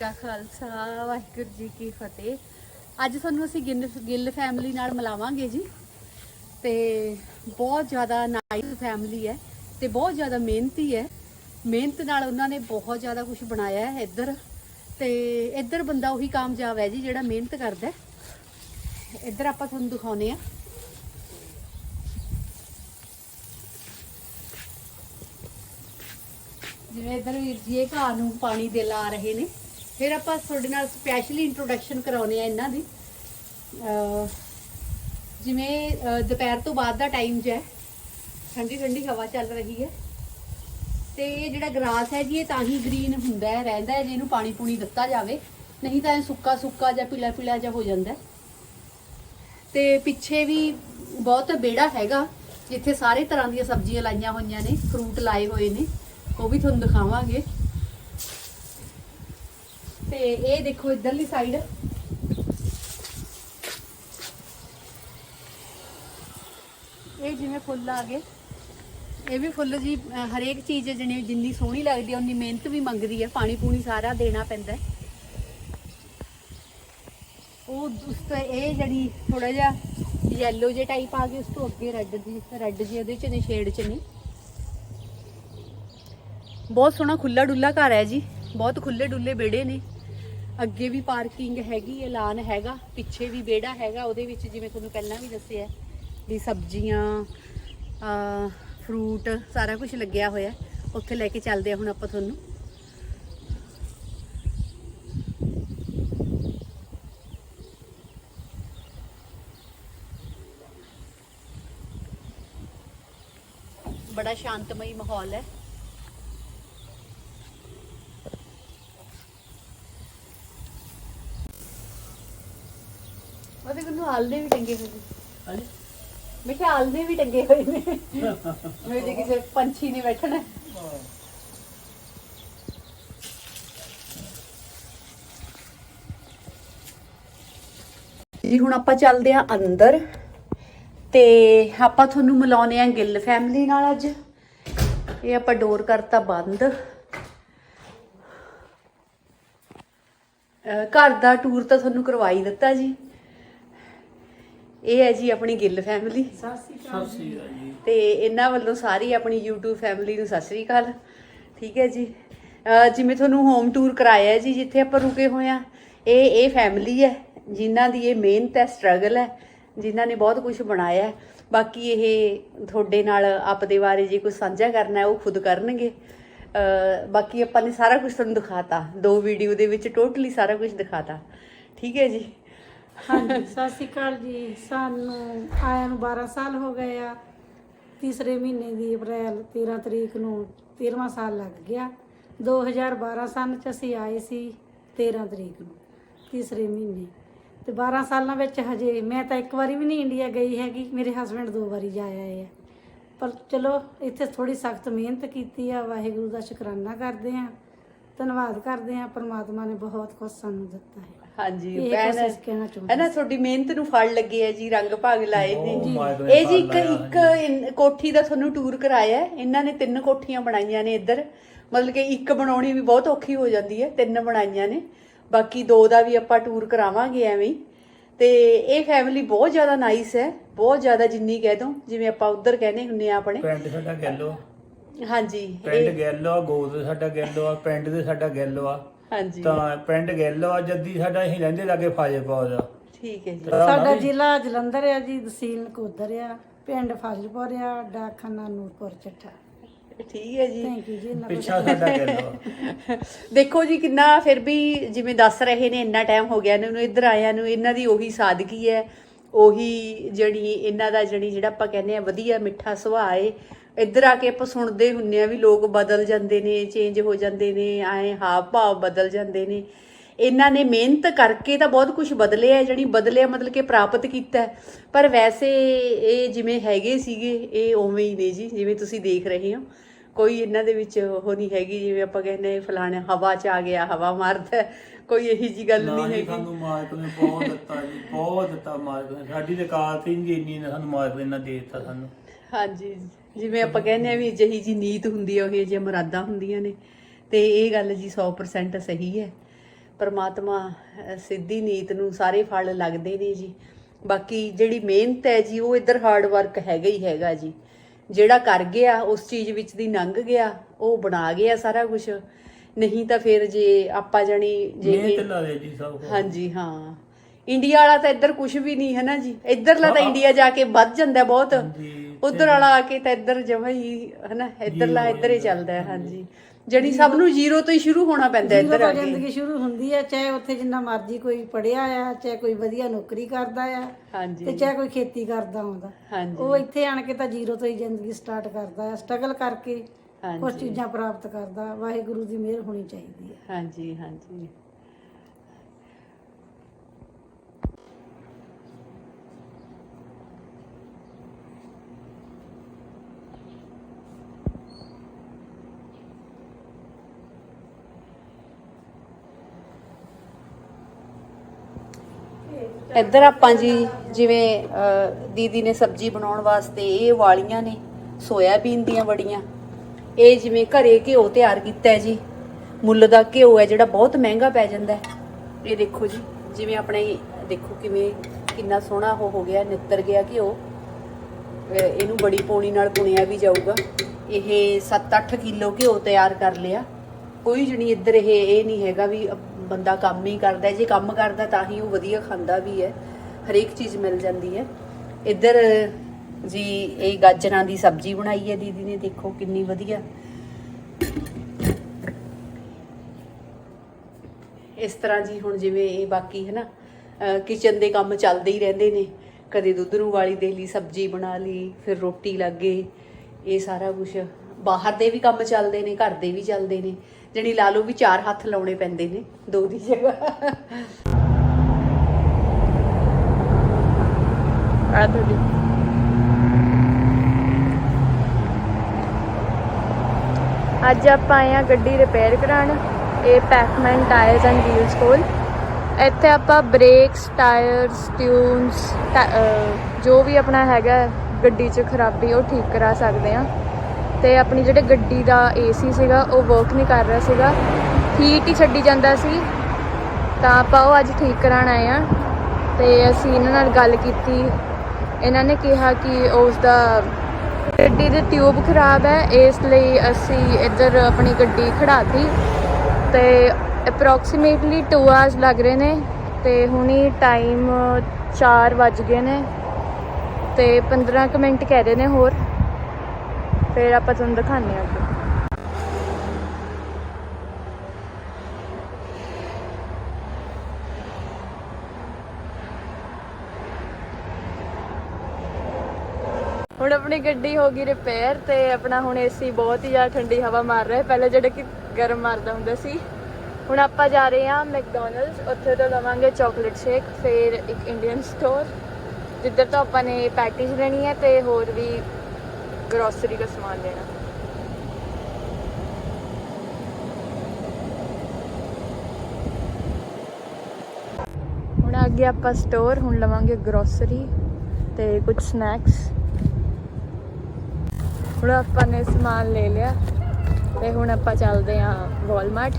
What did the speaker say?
ਕਾ ਖਾਲਸਾ, ਵਾਹਿਗੁਰੂ ਜੀ ਕੀ ਫਤਿਹ। ਅੱਜ ਤੁਹਾਨੂੰ ਅਸੀਂ ਗਿੱਲ ਗਿੱਲ ਫੈਮਿਲੀ ਨਾਲ ਮਿਲਾਵਾਂਗੇ ਜੀ। ਤੇ ਬਹੁਤ ਜ਼ਿਆਦਾ ਨਾਈਸ ਫੈਮਿਲੀ ਹੈ ਤੇ ਬਹੁਤ ਜ਼ਿਆਦਾ ਮਿਹਨਤੀ ਹੈ। ਮਿਹਨਤ ਨਾਲ ਉਹਨਾਂ ਨੇ ਬਹੁਤ ਜ਼ਿਆਦਾ ਕੁਝ ਬਣਾਇਆ ਹੈ ਇੱਧਰ। ਤੇ ਇੱਧਰ ਬੰਦਾ ਉਹੀ ਕਾਮਯਾਬ ਹੈ ਜੀ ਜਿਹੜਾ ਮਿਹਨਤ ਕਰਦਾ ਹੈ। ਇੱਧਰ ਆਪਾਂ ਤੁਹਾਨੂੰ ਦਿਖਾਉਨੇ ਆ ਜਿਵੇਂ ਇੱਧਰ ਵੀਰ ਜੀ ਇਹ ਘਾਹ ਨੂੰ ਪਾਣੀ ਦੇ ਲਾ ਰਹੇ ਨੇ। ਫਿਰ ਆਪਾਂ ਤੁਹਾਡੇ ਨਾਲ ਸਪੈਸ਼ਲੀ ਇੰਟਰੋਡਕਸ਼ਨ ਕਰਾਉਨੇ ਆ ਇਹਨਾਂ ਦੀ। ਜਿਵੇਂ ਦੁਪਹਿਰ ਤੋਂ ਬਾਅਦ ਦਾ ਟਾਈਮ ਹੈ। ਠੰਡੀ ਠੰਡੀ ਹਵਾ ਚੱਲ ਰਹੀ ਹੈ। ਤੇ ਇਹ ਜਿਹੜਾ ਗਰਾਸ ਹੈ ਜੀ, ਇਹ ਤਾਂ ਹੀ ਗ੍ਰੀਨ ਹੁੰਦਾ ਹੈ, ਰਹਿੰਦਾ ਹੈ ਜੇ ਇਹਨੂੰ ਪਾਣੀ ਪੂਣੀ ਦਿੱਤਾ ਜਾਵੇ। ਨਹੀਂ ਤਾਂ ਇਹ ਸੁੱਕਾ ਸੁੱਕਾ ਜਾਂ ਪੀਲਾ ਪੀਲਾ ਜਿਹਾ ਹੋ ਜਾਂਦਾ ਹੈ। ਤੇ ਪਿੱਛੇ ਵੀ ਬਹੁਤ ਵਿਹੜਾ ਹੈਗਾ, ਜਿੱਥੇ ਸਾਰੇ ਤਰ੍ਹਾਂ ਦੀਆਂ ਸਬਜ਼ੀਆਂ ਲਾਈਆਂ ਹੋਈਆਂ ਨੇ ਫਰੂਟ ਲਾਏ ਹੋਏ ਨੇ। ਉਹ ਵੀ ਤੁਹਾਨੂੰ ਦਿਖਾਵਾਂਗੇ। ਤੇ ਇਹ ਦੇਖੋ ਇਧਰਲੀ ਸਾਈਡ ਇਹ ਜਿਵੇਂ ਫੁੱਲ ਆ ਗਏ। ਇਹ ਵੀ ਫੁੱਲ ਜੀ ਹਰੇਕ ਚੀਜ਼ ਜਿਹਨੇ ਜਿੰਨੀ ਸੋਹਣੀ ਲੱਗਦੀ ਹੈ ਉਨੀ ਮਿਹਨਤ ਵੀ ਮੰਗਦੀ ਹੈ ਪਾਣੀ ਪੂਣੀ ਸਾਰਾ ਦੇਣਾ ਪੈਂਦਾ ਹੈ। ਉਹ ਉਸ ਤੋਂ ਇਹ ਜਿਹੜੀ ਥੋੜਾ ਜਿਹਾ ਯੈਲੋ ਜੇ ਟਾਈਪ ਆ ਗਈ ਉਸ ਤੋਂ ਅੱਗੇ ਰੈੱਡ ਦੀ ਰੈੱਡ ਜੀ ਉਹਦੇ ਚ ਨੇ ਸ਼ੇਡ ਚ ਨੇ। ਬਹੁਤ ਸੋਹਣਾ ਖੁੱਲਾ ਡੁੱਲਾ ਘਰ ਹੈ ਜੀ। ਬਹੁਤ ਖੁੱਲੇ ਡੁੱਲੇ ਵਿਹੜੇ ਨੇ। ਅੱਗੇ ਵੀ ਪਾਰਕਿੰਗ ਹੈਗੀ, ਐਲਾਨ ਹੈਗਾ, ਪਿੱਛੇ ਵੀ ਵਿਹੜਾ ਹੈਗਾ, ਉਹਦੇ ਵਿੱਚ ਜਿਵੇਂ ਤੁਹਾਨੂੰ ਪਹਿਲਾਂ ਵੀ ਦੱਸਿਆ, ਵੀ ਸਬਜ਼ੀਆਂ ਫਰੂਟ ਸਾਰਾ ਕੁਝ ਲੱਗਿਆ ਹੋਇਆ, ਉੱਥੇ ਲੈ ਕੇ ਚੱਲਦੇ ਆ ਹੁਣ ਆਪਾਂ ਤੁਹਾਨੂੰ। ਬੜਾ ਸ਼ਾਂਤਮਈ ਮਾਹੌਲ ਹੈ। ਉਹਦੇ ਕੋਲ ਆਲਦੇ ਵੀ ਟੰਗੇ ਹੋਏ ਨੇ। ਹਾਂਜੀ। ਮੈਂ ਕਿਹਾ ਆਲਦੇ ਵੀ ਟੰਗੇ ਹੋਏ ਨੇ। ਕਿਸੇ ਪੰਛੀ ਨੇ ਬੈਠਣਾ। ਜੀ ਹੁਣ ਆਪਾਂ ਚੱਲਦੇ ਆ ਅੰਦਰ ਤੇ ਆਪਾਂ ਤੁਹਾਨੂੰ ਮਿਲਾਉਨੇ ਆ ਗਿੱਲ ਫੈਮਿਲੀ ਨਾਲ ਅੱਜ। ਇਹ ਆਪਾਂ ਡੋਰ ਕਰਤਾ ਬੰਦ। ਘਰ ਦਾ ਟੂਰ ਤਾਂ ਤੁਹਾਨੂੰ ਕਰਵਾਈ ਦਿੱਤਾ ਜੀ। ਇਹ ਹੈ ਜੀ ਆਪਣੀ ਗਿੱਲ ਫੈਮਿਲੀ ਸਤਿ ਸ੍ਰੀ ਅਕਾਲ ਜੀ ਤੇ ਇਹਨਾਂ ਵੱਲੋਂ ਸਾਰੀ ਆਪਣੀ YouTube ਫੈਮਿਲੀ ਨੂੰ ਸਤਿ ਸ੍ਰੀ ਅਕਾਲ। ਠੀਕ ਹੈ ਜੀ। ਅਹ ਜਿਵੇਂ ਤੁਹਾਨੂੰ ਹੋਮ ਟੂਰ ਕਰਾਇਆ ਹੈ ਜੀ, ਜਿੱਥੇ ਆਪਾਂ ਰੁਕੇ ਹੋਏ ਆ ਇਹ ਇਹ ਫੈਮਿਲੀ ਹੈ, ਜਿਨ੍ਹਾਂ ਦੀ ਇਹ ਮਿਹਨਤ ਹੈ ਸਟਰਗਲ ਹੈ, ਜਿਨ੍ਹਾਂ ਨੇ ਬਹੁਤ ਕੁਝ ਬਣਾਇਆ ਹੈ। ਬਾਕੀ ਇਹ ਤੁਹਾਡੇ ਨਾਲ ਆਪਦੇ ਬਾਰੇ ਜੇ ਕੁਝ ਸਾਂਝਾ ਕਰਨਾ ਹੈ, ਉਹ ਖੁਦ ਕਰਨਗੇ। ਅਹ ਬਾਕੀ ਆਪਾਂ ਨੇ ਸਾਰਾ ਕੁਝ ਤੁਹਾਨੂੰ ਦਿਖਾਤਾ। ਦੋ ਵੀਡੀਓ ਦੇ ਵਿੱਚ ਟੋਟਲੀ ਸਾਰਾ ਕੁਝ ਦਿਖਾਤਾ। ਠੀਕ ਹੈ ਜੀ। ਹਾਂਜੀ, ਸਤਿ ਸ਼੍ਰੀ ਅਕਾਲ ਜੀ। ਸਾਨੂੰ ਆਇਆਂ ਨੂੰ 12 ਸਾਲ ਹੋ ਗਏ ਆ। ਤੀਸਰੇ ਮਹੀਨੇ ਦੀ ਅਪ੍ਰੈਲ 13 ਤਰੀਕ ਨੂੰ 13ਵਾਂ ਸਾਲ ਲੱਗ ਗਿਆ। 2012 ਸਾਲ ਚ ਅਸੀਂ ਆਏ ਸੀ 13 ਤਰੀਕ ਨੂੰ, ਤੀਸਰੇ ਮਹੀਨੇ। ਤੇ 12 ਸਾਲਾਂ ਵਿੱਚ ਹਜੇ ਮੈਂ ਤਾਂ ਇੱਕ ਵਾਰੀ ਵੀ ਨਹੀਂ ਇੰਡੀਆ ਗਈ ਹੈਗੀ, ਮੇਰੇ ਹਸਬੰਡ ਦੋ ਵਾਰੀ ਜਾ ਆਏ ਆ। ਪਰ ਚਲੋ, ਇੱਥੇ ਥੋੜੀ ਸਖਤ ਮਿਹਨਤ ਕੀਤੀ ਆ, ਵਾਹਿਗੁਰੂ ਦਾ ਸ਼ੁਕਰਾਨਾ ਕਰਦੇ ਆ, ਧੰਨਵਾਦ ਕਰਦੇ ਆ, ਪਰਮਾਤਮਾ ਨੇ ਬਹੁਤ ਕੁਝ ਸਾਨੂੰ ਦਿੱਤਾ ਹੈ। ਹਾਂਜੀ ਇਹ ਭੈਣ ਕੋਸ਼ਿਸ਼ ਕਹਿਣਾ ਚਾਹੁੰਦੀ ਹੈ ਨਾ ਤੁਹਾਡੀ ਮਿਹਨਤ ਨੂੰ ਫਲ ਲੱਗੇ ਹੈ ਜੀ ਰੰਗ ਭਾਗ ਲਾਏ ਨੇ। ਇਹ ਜੀ ਇੱਕ ਲਾਇਆ ਇੱਕ ਇਨ- ਕੋਠੀ ਦਾ ਤੁਹਾਨੂੰ ਟੂਰ ਕਰਾਇਆ ਹੈ। ਇਹਨਾਂ ਨੇ ਤਿੰਨ ਕੋਠੀਆਂ ਬਣਾਈਆਂ ਨੇ ਇੱਧਰ। ਮਤਲਬ ਕਿ ਇੱਕ ਬਣਾਉਣੀ ਵੀ ਬਹੁਤ ਔਖੀ ਹੋ ਜਾਂਦੀ ਹੈ ਤਿੰਨ ਬਣਾਈਆਂ ਨੇ। ਬਾਕੀ ਦੋ ਦਾ ਵੀ ਆਪਾਂ ਟੂਰ ਕਰਾਵਾਂਗੇ ਐਵੇਂ ਹੀ। ਤੇ ਇਹ ਫੈਮਿਲੀ ਬਹੁਤ ਜ਼ਿਆਦਾ ਨਾਈਸ ਹੈ ਬਹੁਤ ਜ਼ਿਆਦਾ ਜਿੰਨੀ ਕਹਿ ਦੋ ਜਿਵੇਂ ਆਪਾਂ ਉੱਧਰ ਕਹਿੰਦੇ ਹੁੰਨੇ ਆ ਆਪਣੇ। ਪਿੰਡ ਸਾਡਾ ਗੈਲੋ। ਹਾਂਜੀ ਪਿੰਡ ਇਹ ਗੈਲੋ ਆ ਗੋਦ ਸਾਡਾ ਗੈਲੋ ਆ ਪਿੰਡ ਦੇ ਸਾਡਾ ਗੈਲੋ ਆ। ਹਾਂਜੀ। ਤਾਂ ਪਿੰਡ ਗੈਲੋ ਆ ਜੱਦੀ ਸਾਡਾ ਅਸੀਂ ਰਹਿੰਦੇ ਲਾਗੇ ਫਾਜ਼ਿਲਪੁਰ ਦਾ ਠੀਕ ਹੈ ਜੀ। ਸਾਡਾ ਜ਼ਿਲ੍ਹਾ ਜਲੰਧਰ ਆ ਜੀ ਤਹਿਸੀਲ ਨਕੋਦਰ ਆ ਪਿੰਡ ਫਾਜ਼ਿਲਪੁਰ ਆ ਡਾਕਖਾਨਾ ਨੂਰਪੁਰ ਚੱਠਾ। ਠੀਕ ਹੈ ਜੀ। ਥੈਂਕ ਯੂ ਜੀ ਇੰਨਾ ਕੁਝ ਪਿੱਛਾ ਸਾਡਾ ਗੈਲੋ ਦੇਖੋ ਜੀ ਕਿੰਨਾ ਫਿਰ ਵੀ ਜਿਵੇਂ ਦੱਸ ਰਹੇ ਨੇ ਇੰਨਾ ਟਾਈਮ ਹੋ ਗਿਆ ਇਹਨਾਂ ਨੂੰ ਇੱਧਰ ਆਇਆਂ ਨੂੰ ਇਹਨਾਂ ਦੀ ਉਹੀ ਸਾਦਗੀ ਹੈ ਉਹੀ ਜਿਹੜੀ ਇਹਨਾਂ ਦਾ ਜਿਹੜੀ ਜਿਹੜਾ ਆਪਾਂ ਕਹਿੰਦੇ ਆ ਵਧੀਆ ਮਿੱਠਾ ਸੁਭਾਅ ਏ ਇੱਧਰ ਆ ਕੇ ਆਪਾਂ ਸੁਣਦੇ ਹੁੰਨੇ ਆ ਵੀ ਲੋਕ ਬਦਲ ਜਾਂਦੇ ਨੇ ਚੇਂਜ ਹੋ ਜਾਂਦੇ ਨੇ ਆਏ ਹਾਵ ਭਾਵ ਬਦਲ ਜਾਂਦੇ ਨੇ। ਇਹਨਾਂ ਨੇ ਮਿਹਨਤ ਕਰਕੇ ਤਾਂ ਬਹੁਤ ਕੁਝ ਬਦਲਿਆ ਜਿਹੜੀ ਬਦਲਿਆ ਮਤਲਬ ਕਿ ਪ੍ਰਾਪਤ ਕੀਤਾ। ਪਰ ਵੈਸੇ ਇਹ ਜਿਵੇਂ ਹੈਗੇ ਸੀਗੇ ਇਹ ਉਵੇਂ ਹੀ ਨੇ ਜੀ ਜਿਵੇਂ ਤੁਸੀਂ ਦੇਖ ਰਹੇ ਹੋ। ਕੋਈ ਇਹਨਾਂ ਦੇ ਵਿੱਚ ਉਹ ਨਹੀਂ ਹੈਗੀ ਜਿਵੇਂ ਆਪਾਂ ਕਹਿੰਦੇ ਫਲਾਣੇ ਹਵਾ 'ਚ ਆ ਗਿਆ ਹਵਾ ਮਾਰਦਾ। ਕੋਈ ਇਹੀ ਜੀ ਗੱਲ ਨਹੀਂ ਹੈਗੀ। ਸਾਨੂੰ ਮਾਲਕ ਨੇ ਬਹੁਤ ਦਿੱਤਾ ਜੀ ਬਹੁਤ ਦਿੱਤਾ ਮਾਲਕ ਨੇ। ਸਾਡੀ ਤੇ ਸੀ ਜੀ ਇੰਨੀ ਨੇ ਸਾਨੂੰ ਮਾਲਕ ਨੇ ਦੇ ਦਿੱਤਾ ਸਾਨੂੰ। ਹਾਂਜੀ। ਜਿਵੇਂ ਆਪਾਂ ਕਹਿੰਦੇ ਆ ਵੀ ਜਿਹੀ ਜੀ ਨੀਤ ਹੁੰਦੀ ਹੈ ਉਹ ਜਿਹੀਆਂ ਮੁਰਾਦਾਂ ਹੁੰਦੀਆਂ ਨੇ। ਤੇ ਇਹ ਗੱਲ ਜੀ 100% ਸਹੀ ਹੈ। ਪਰਮਾਤਮਾ ਸਿੱਧੀ ਨੀਤ ਨੂੰ ਸਾਰੇ ਫਲ ਲੱਗਦੇ ਨੇ ਜੀ। ਬਾਕੀ ਜਿਹੜੀ ਮਿਹਨਤ ਹੈ ਜੀ ਉਹ ਇੱਧਰ ਹਾਰਡ ਵਰਕ ਹੈਗਾ ਹੀ ਹੈਗਾ ਜੀ। ਜਿਹੜਾ ਕਰ ਗਿਆ ਉਸ ਚੀਜ਼ ਵਿੱਚ ਦੀ ਲੰਘ ਗਿਆ ਉਹ ਬਣਾ ਗਿਆ ਸਾਰਾ ਕੁਝ ਨਹੀਂ ਤਾਂ ਫਿਰ ਜੇ ਆਪਾਂ ਜਾਣੀ ਜੇ ਮਿਹਨਤ ਲਾ ਦੇ ਜੀ ਸਭ। ਹਾਂਜੀ ਹਾਂ। ਇੰਡੀਆ ਵਾਲਾ ਤਾਂ ਇੱਧਰ ਕੁਝ ਵੀ ਨਹੀਂ ਹੈ ਨਾ ਜੀ। ਇੱਧਰਲਾ ਤਾਂ ਇੰਡੀਆ ਜਾ ਕੇ ਵੱਧ ਜਾਂਦਾ ਬਹੁਤ। ਉਧਰ ਵਾਲਾ ਆ ਕੇ ਤਾਂ ਇੱਧਰ ਜਮਾ ਹੀ ਹਨਾ ਇੱਧਰਲਾ ਇੱਧਰ ਹੀ ਚੱਲਦਾ ਹੈ ਹਾਂਜੀ। ਜਿਹੜੀ ਸਭ ਨੂੰ ਜ਼ੀਰੋ ਤੋਂ ਹੀ ਸ਼ੁਰੂ ਹੋਣਾ ਪੈਂਦਾ ਜਦੋਂ ਇੱਧਰ ਆ ਤੋਂ ਕੇ। ਜ਼ਿੰਦਗੀ ਸ਼ੁਰੂ ਹੁੰਦੀ ਹੈ ਚਾਹੇ ਉੱਥੇ ਜਿੰਨਾ ਮਰਜ਼ੀ ਕੋਈ ਪੜਿਆ ਆ ਚਾਹੇ ਕੋਈ ਵਧੀਆ ਨੌਕਰੀ ਕਰਦਾ ਆ ਤੇ ਹਾਂਜੀ ਚਾਹੇ ਕੋਈ ਖੇਤੀ ਕਰਦਾ ਹੁੰਦਾ। ਹਾਂਜੀ। ਉਹ ਇੱਥੇ ਆਣ ਕੇ ਤਾਂ ਜ਼ੀਰੋ ਤੋਂ ਹੀ ਜ਼ਿੰਦਗੀ ਸਟਾਰਟ ਕਰਦਾ ਆ ਸਟਰਗਲ ਕਰਕੇ ਕੁਝ ਚੀਜ਼ਾਂ ਪ੍ਰਾਪਤ ਕਰਦਾ ਵਾਹਿਗੁਰੂ ਦੀ ਮਿਹਰ ਹੋਣੀ ਚਾਹੀਦੀ ਹੈ। ਹਾਂਜੀ ਹਾਂਜੀ। ਇੱਧਰ ਆਪਾਂ ਜੀ ਜਿਵੇਂ ਦੀਦੀ ਨੇ ਸਬਜ਼ੀ ਬਣਾਉਣ ਵਾਸਤੇ ਇਹ ਵਾਲੀਆਂ ਨੇ ਸੋਇਆਬੀਨ ਦੀਆਂ ਵੜੀਆਂ। ਇਹ ਜਿਵੇਂ ਘਰੇ ਘਿਓ ਤਿਆਰ ਕੀਤਾ ਹੈ ਜੀ। ਮੁੱਲ ਦਾ ਘਿਓ ਹੈ ਜਿਹੜਾ ਬਹੁਤ ਮਹਿੰਗਾ ਪੈ ਜਾਂਦਾ ਹੈ। ਇਹ ਦੇਖੋ ਜੀ, ਜਿਵੇਂ ਆਪਣੇ ਦੇਖੋ ਕਿਵੇਂ ਕਿੰਨਾ ਸੋਹਣਾ ਉਹ ਹੋ ਗਿਆ, ਨਿੱਤਰ ਗਿਆ ਘਿਓ। ਇਹਨੂੰ ਬੜੀ ਪੌਣੀ ਨਾਲ ਪੁਣਿਆ ਵੀ ਜਾਊਗਾ। ਇਹ 7-8 ਕਿਲੋ ਘਿਓ ਤਿਆਰ ਕਰ ਲਿਆ। ਕੋਈ ਜਣੀ ਇੱਧਰ ਇਹ ਇਹ ਨਹੀਂ ਹੈਗਾ ਵੀ ਬੰਦਾ ਕੰਮ ਹੀ ਕਰਦਾ ਜੇ ਕੰਮ ਕਰਦਾ ਤਾਂ ਹੀ ਉਹ ਵਧੀਆ ਖਾਂਦਾ ਵੀ ਹੈ, ਹਰੇਕ ਚੀਜ਼ ਮਿਲ ਜਾਂਦੀ ਹੈ। ਇੱਧਰ ਜੀ, ਇਹ ਗਾਜਰਾਂ ਦੀ ਸਬਜ਼ੀ ਬਣਾਈ ਹੈ, ਦੀਦੀ ਨੇ, ਦੇਖੋ ਕਿੰਨੀ ਵਧੀਆ। ਇਸ ਤਰ੍ਹਾਂ ਜੀ ਹੁਣ ਜਿਵੇਂ ਇਹ ਬਾਕੀ ਹੈ ਨਾ ਕਿਚਨ ਦੇ ਕੰਮ ਚੱਲਦੇ ਹੀ ਰਹਿੰਦੇ ਨੇ। ਕਦੇ ਦੁੱਧ ਨੂੰ ਵਾਲੀ ਦੇ ਲਈ ਸਬਜ਼ੀ ਬਣਾ ਲਈ, ਫਿਰ ਰੋਟੀ ਲੱਗੇ ਇਹ ਸਾਰਾ ਕੁਝ ਬਾਹਰ ਦੇ ਵੀ ਕੰਮ ਚੱਲਦੇ ਨੇ, ਘਰ ਦੇ ਵੀ ਚੱਲਦੇ ਨੇ। ਜਣੀ ਲਾ ਲਓ ਵੀ ਚਾਰ ਹੱਥ ਲਾਉਣੇ ਪੈਂਦੇ ਨੇ, ਦੋ ਦੀ ਜਗ੍ਹਾ। ਆ ਤੁਹਾਡੀ ਅੱਜ ਆਪਾਂ ਆਏ ਆ ਗੱਡੀ ਰਿਪੇਅਰ ਕਰਾਉਣ। ਇਹ ਪੈਕਮੈਨ ਟਾਇਰਸ ਐਂਡ ਵੀਲਸ ਕੋਲ। ਇੱਥੇ ਆਪਾਂ ਬ੍ਰੇਕਸ ਟਾਇਰਸ ਟਿਊਨਸ ਜੋ ਵੀ ਆਪਣਾ ਹੈਗਾ ਗੱਡੀ 'ਚ ਖਰਾਬੀ, ਉਹ ਠੀਕ ਕਰਾ ਸਕਦੇ ਆ ਤੇ ਆਪਣੀ ਜਿਹੜੇ ਗੱਡੀ ਦਾ ਏਸੀ ਸੀਗਾ, ਉਹ ਵਰਕ ਨਹੀਂ ਕਰ ਰਿਹਾ ਸੀਗਾ। ਹੀਟ ਹੀ ਛੱਡੀ ਜਾਂਦਾ ਸੀ। ਤਾਂ ਆਪਾਂ ਉਹ ਅੱਜ ਠੀਕ ਕਰਾਉਣ ਆਏ ਆ ਤੇ ਅਸੀਂ ਇਹਨਾਂ ਨਾਲ ਗੱਲ ਕੀਤੀ। ਇਹਨਾਂ ਨੇ ਕਿਹਾ ਕਿ ਉਸ ਦਾ ਗੱਡੀ ਦੀ ਟਿਊਬ ਖਰਾਬ ਹੈ। ਇਸ ਲਈ ਅਸੀਂ ਇੱਧਰ ਆਪਣੀ ਗੱਡੀ ਖੜਾਤੀ ਤੇ ਅਪਰੋਕਸੀਮੇਟਲੀ 2 ਆਵਰਸ ਲੱਗ ਰਹੇ ਨੇ ਤੇ ਹੁਣੀ ਟਾਈਮ 4 ਵੱਜ ਗਏ ਨੇ। ਤੇ 15 ਕੁ ਮਿੰਟ ਕਹਿ ਰਹੇ ਨੇ ਹੋਰ। ਫਿਰ ਆਪਾਂ ਤੁਹਾਨੂੰ ਦਿਖਾਉਂਦੇ ਹਾਂ ਅੱਗੇ। ਹੁਣ ਆਪਣੀ ਗੱਡੀ ਹੋ ਗਈ ਰਿਪੇਅਰ ਤੇ ਆਪਣਾ ਹੁਣ ਏਸੀ ਬਹੁਤ ਹੀ ਜ਼ਿਆਦਾ ਠੰਡੀ ਹਵਾ ਮਾਰ ਰਿਹਾ ਹੈ। ਪਹਿਲਾਂ ਜਿਹੜਾ ਕਿ ਗਰਮ ਮਾਰਦਾ ਹੁੰਦਾ ਸੀ। ਹੁਣ ਆਪਾਂ ਜਾ ਰਹੇ ਹਾਂ ਮੈਕਡੋਨਲਡਸ ਉੱਥੇ ਤੋਂ ਲਵਾਂਗੇ ਚਾਕਲੇਟ ਸ਼ੇਕ ਫਿਰ ਇੱਕ ਇੰਡੀਅਨ ਸਟੋਰ ਜਿੱਧਰ ਤੋਂ ਆਪਾਂ ਨੇ ਪੈਕੇਜ ਲੈਣੀ ਹੈ ਤੇ ਹੋਰ ਵੀ ਗਰੋਸਰੀ ਦਾ ਸਮਾਨ ਲੈਣਾ। ਹੁਣ ਅੱਗੇ ਆਪਾਂ ਸਟੋਰ ਹੁਣ ਲਵਾਂਗੇ ਗਰੋਸਰੀ ਤੇ ਕੁਝ ਸਨੈਕਸ ਹੁਣ ਆਪਾਂ ਨੇ ਸਮਾਨ ਲੈ ਲਿਆ ਤੇ ਹੁਣ ਆਪਾਂ ਚੱਲਦੇ ਆਂ ਵਾਲਮਾਰਟ